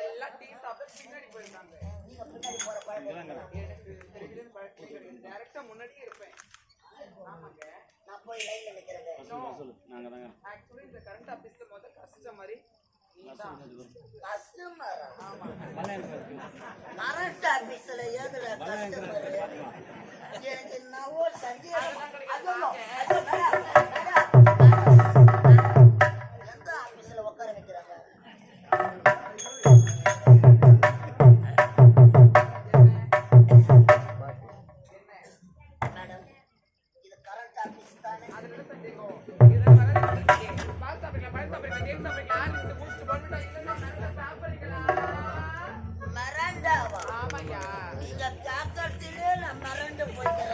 எல்லாம் டீ சாப்பிட்டு பின்னாடி போயிருக்காங்க. நீங்க பின்னாடி போற பழக்கம் டேரக்டா முன்னாடியே இருப்பேன். ஆமாங்க. நான் போய் லைன்ல நாங்க தாங்க ஆக்சுவலி இந்த கரண்ட் ஆபீஸ்ல முதல் கஷ்டம் மாதிரி கரண்ட் ஆபீஸ்ல ஏதுல கஸ்டமர் எனக்கு நான் ஒரு சந்தேகம் அதுவும் எந்த அந்த தாக்கத்திலே நான் மறந்து போய்கிறேன்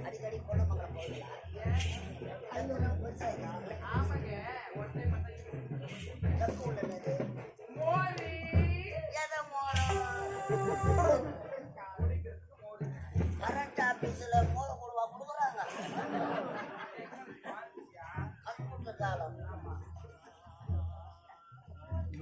அடிக்கடி கொள்ள மக்கள் போகிறீங்களா அது ஒரு விவசாயம் ஆமாங்க ஒன்றை மட்டும் உள்ளது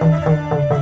Música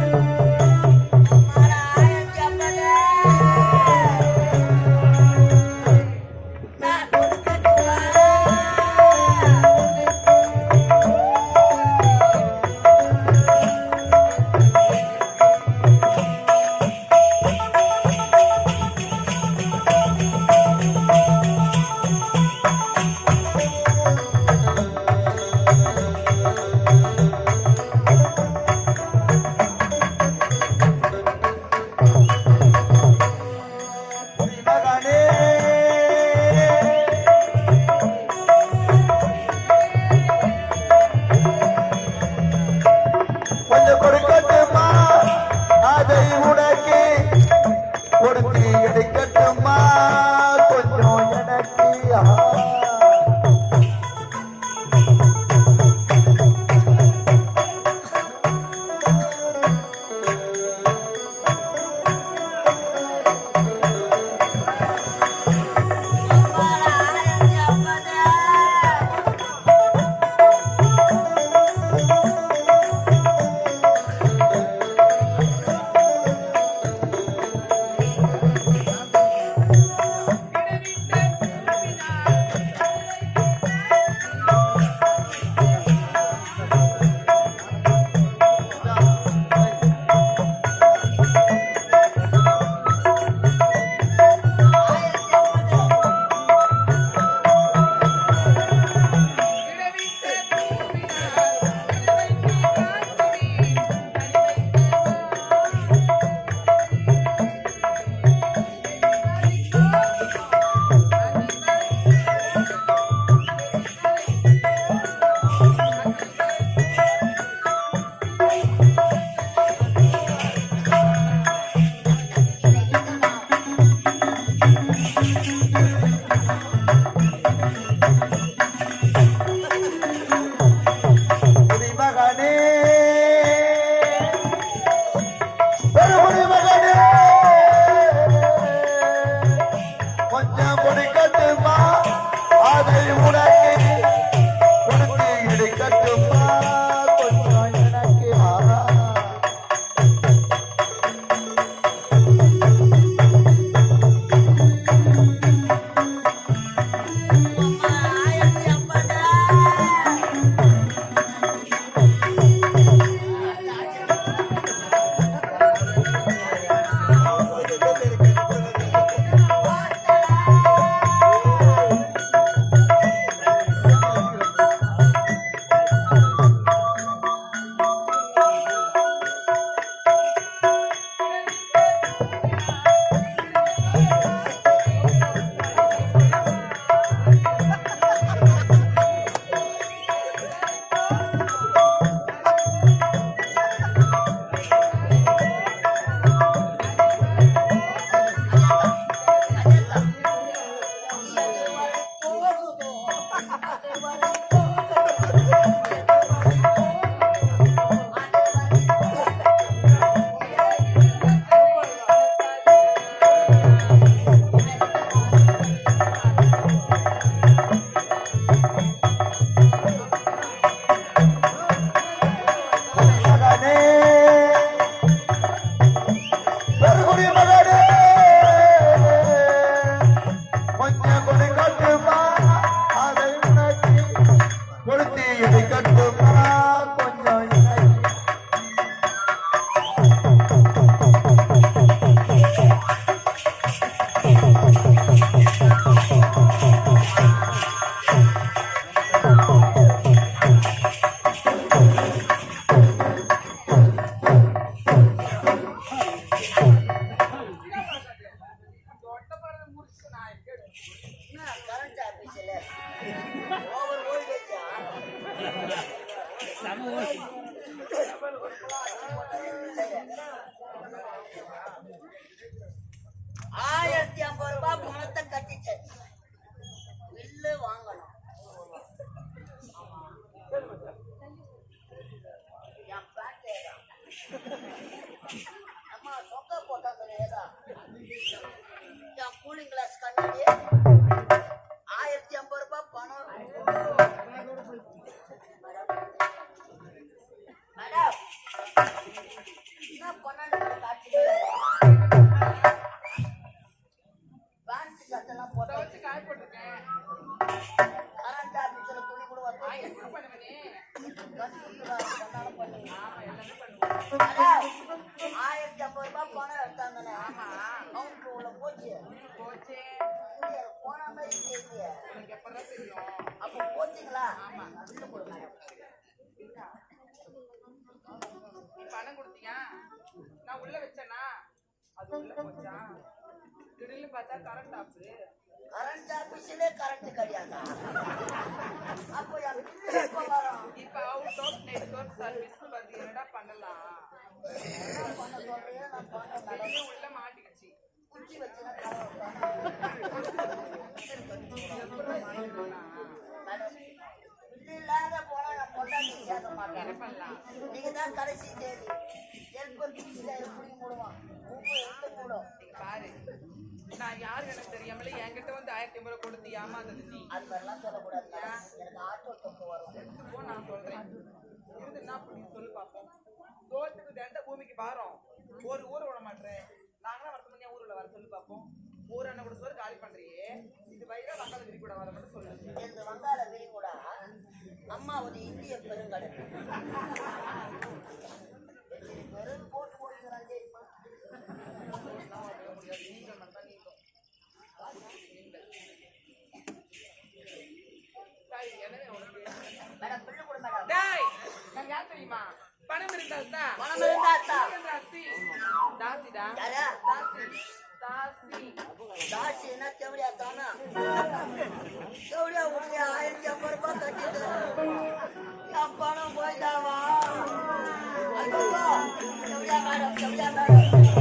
இப்ப அவுட் ஆஃப் நெட்வொர்க் சர்வீஸ் வந்து என்னடா பண்ணலாம்? இது உள்ள மாட்டிக்கிச்சு. குச்சி பில்லு இல்லாத போனா நான் பொண்டாட்டி சேர்க்க மாட்டேன் நீங்க தான் கடைசி தேதி. ஹெல்ப் பீஸ்ல எப்படி மூடுவான்? பாரு. நான் யாரு எனக்கு தெரியாமல என்கிட்ட வந்து ஆயிரத்தி ஐம்பது கொடுத்து ஏமாந்தது நீ. அது மாதிரிலாம் சொல்லக்கூடாது. எனக்கு ஆட்டோ தொப்பு வரும். நான் சொல்றேன். இருந்து என்ன பண்ணி சொல்லு பாப்போம். சோத்துக்கு தண்ட பூமிக்கு பாரம் ஒரு ஊர் விட மாட்டேன். நாங்களாம் வரது முன்னே ஊர்ல வர சொல்லு பாப்போம். ஊர் அண்ணன் கூட சோறு காலி பண்றியே. இது வயிறா வங்காள கூட வர மட்டும் சொல்லு. இந்த வங்காள விரிகுடா அம்மாவது இந்திய பெருங்கடல் வெறும் போட்டு முடிக்கிறான் தெரியுமா நீங்கள் மட்டும் நீங்க சரி எனவே உனக்கு மேடம் பில்லு கொடு மேடம் டேய் நான் யார் தெரியுமா பணம் இருந்தால் தான் பணம் இருந்தா தான். தாசி தாசிடா யாரா தாசி தாசி தாசி என்ன தேவடியா தானா தேவடியா உடனே ஆயிரத்தி ஐம்பது ரூபாய் கட்டிட்டு. என் பணம் போயிட்டாவா? ஐயோ தேவடியா மேடம் தேவடியா மேடம்.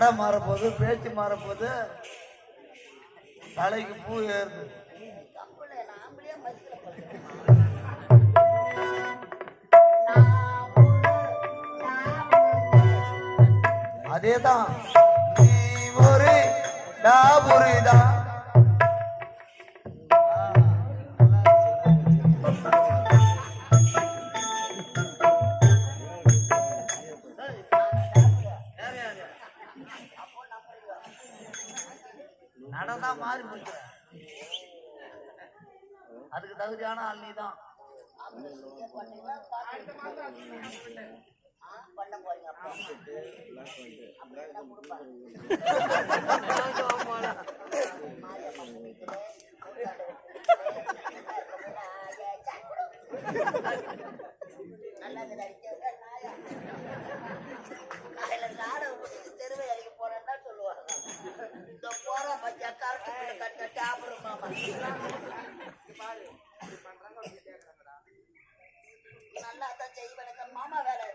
நடை மாறப்போகுது பேச்சு மாறப்போகுது. தலைக்கு பூ ஏறுது. அதேதான். நாமளே மதிக்கல போல. நான் ஒரு மாறி போயிட்ட. அதுக்கு தகுதியான ஆள் நீ தான் நல்லா இருக்குது தெருவை இறங்கி இந்த போறோம் பத்தியா கரண்ட் பில்லு கட்ட டாபரும் மாமா பாரு நல்லா தான் செய்வேன் மாமா வேலை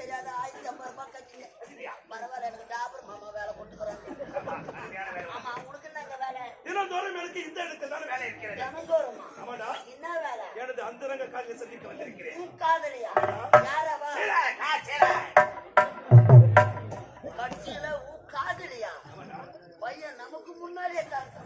தெரியாத ஆயிரத்தி ஐம்பது ரூபாய் கட்டிங்க பரவாயில்ல எனக்கு டாபர் மாமா வேலை கொடுத்துக்கிறாங்க ஆமா உனக்கு என்னங்க வேலை? தினந்தோறும் எனக்கு இந்த இடத்தில் தான் வேலை இருக்கிறது. தினந்தோறுமா? ஆமாடா. என்ன வேலை? எனது அந்தரங்க காலியை சந்திக்க வந்திருக்கிறேன். உன் காதலியா? யாரவா கட்சியில உன் காதலியா? பையன் நமக்கு முன்னாடியே இந்நாட்டு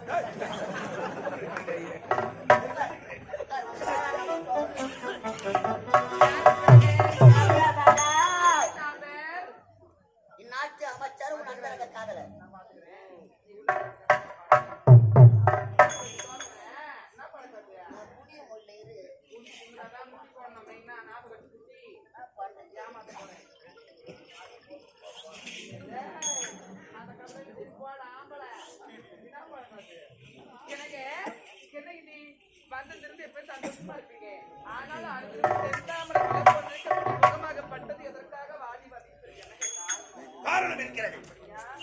காரணம் இருக்கிறது.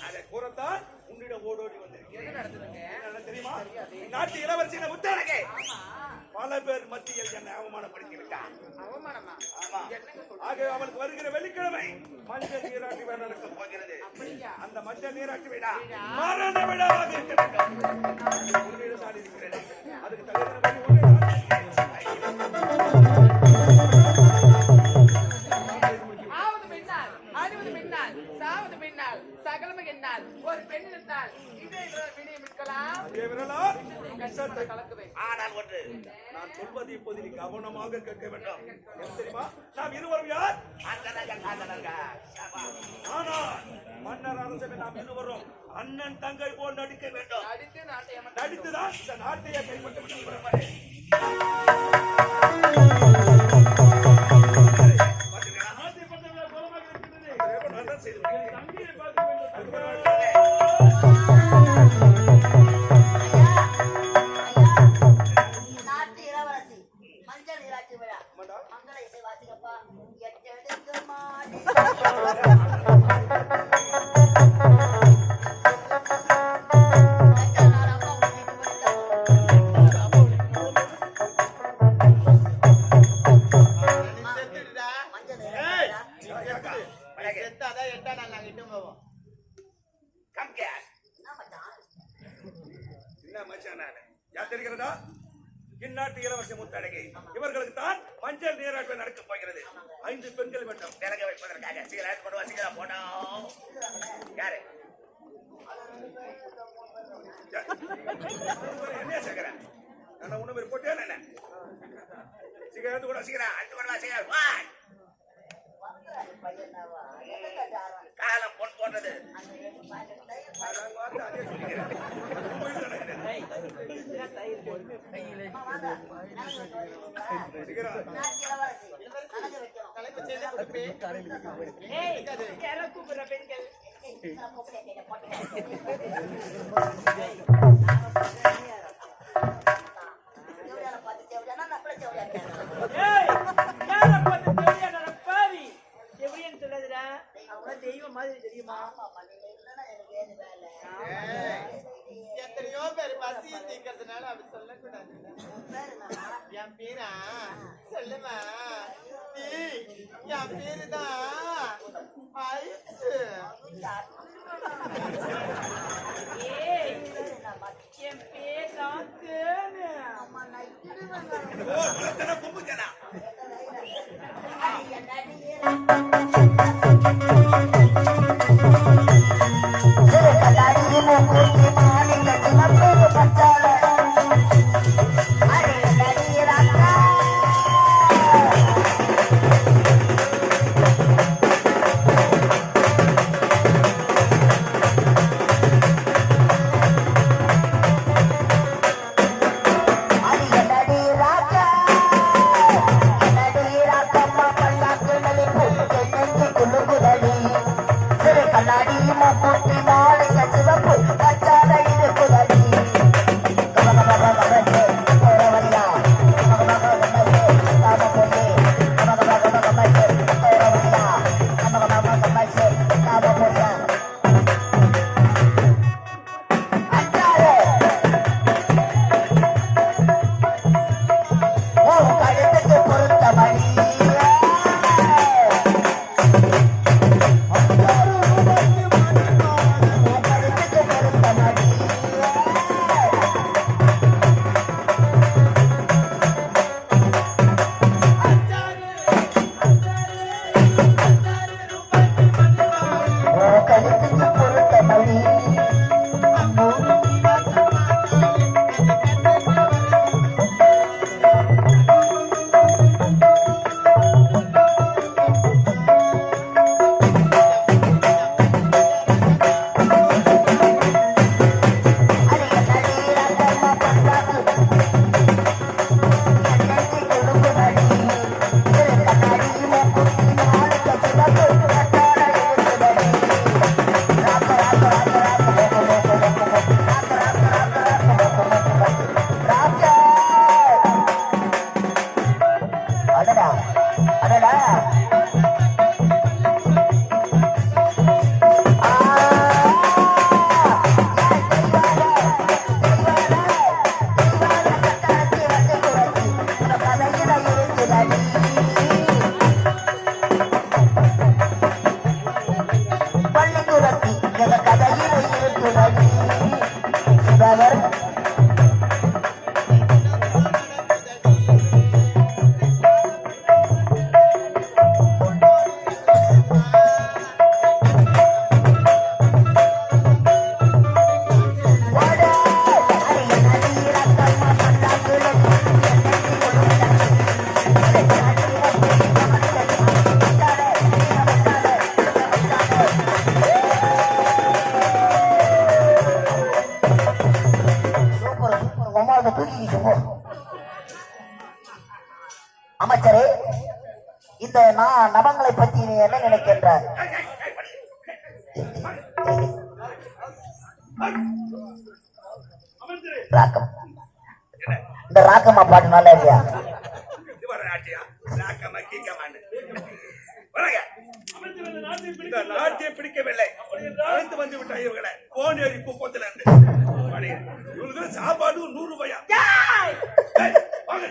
அதை கூறத்தான் உன்னிடம் ஓடோடி வந்திருக்கிறேன். என்ன தெரியுமா? நாட்டு இளவரசின முத்தழகே ஆமா பல பேர் மத்தியில் என்னை அவமானப்படுத்தி விட்டான் அவமானமா? ஆமா. என்னங்க சொல்ற ஆக அவளுக்கு வருகிற வெள்ளிக்கிழமை மஞ்சள் நீராட்டி விழா நடக்க போகிறது அந்த மஞ்சள் நீராட்டி விழா மரண விழாவாக இருக்கிறது. அதுக்கு தகுதியின்படி பெண் இருந்தால் இதே விடிய மிக்கலாம் அதே விரலா கஷ்டத்தை கலக்குவேன். ஆனால் ஒன்று. நான் சொல்வது இப்போது நீ கவனமாக கேட்க வேண்டும். தெரியுமா? நாம் இருவரும் யார்? ஆனால் மன்னர் அரசவை நாம் இருவரும் அண்ணன் தங்கை போல் நடிக்க வேண்டும். நடித்துதான் இந்த நாட்டையே கைப்பற்ற வேண்டும் யார் இந்நாட்டு இளவரசி முத்தழகி. இவர்களுக்கு தான் மஞ்சள் நீராட்டு நடக்க போகிறது. ஐந்து பெண்கள் மட்டும் விலக வைப்பதற்காக சீக்கிரம் கொண்டு வா சீக்கிரம் போனோம் யாரு? என்ன சேர்க்கிறேன் நான் ஒண்ணு போட்டேன் என்ன? சீக்கிரம் எடுத்து கூட சீக்கிரம் அடுத்து கொண்டு வா! காலம் பொன் போன்றது அந்த எட்டு எத்தனையோ பேர் பசியை தீக்கிறதுனால அப்படி சொல்லக்கூடாது? என் பேரா சொல்லுமா. நீ என் பேரு தான் ஐசு? என் பேர் தான் தேனு. அம்மா, நான் அமைச்சரே இந்த நான் நபங்களை பற்றி நீ என்ன நினைக்கின்றாய்? ராக்கம் இந்த ராக்கம்மா பாட்டு நல்லா இல்லையா? இது வர ஆட்சியா? இந்த நாட்டை பிடிக்கவில்லை. அழைத்து வந்து விட்டா இவர்களை. போன் ஏறி குப்பத்துல இருந்து இவங்களுக்கு சாப்பாடு நூறு ரூபாயா? வாங்க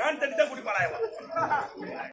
ஏன் தண்ணி தான் குடிப்பாளா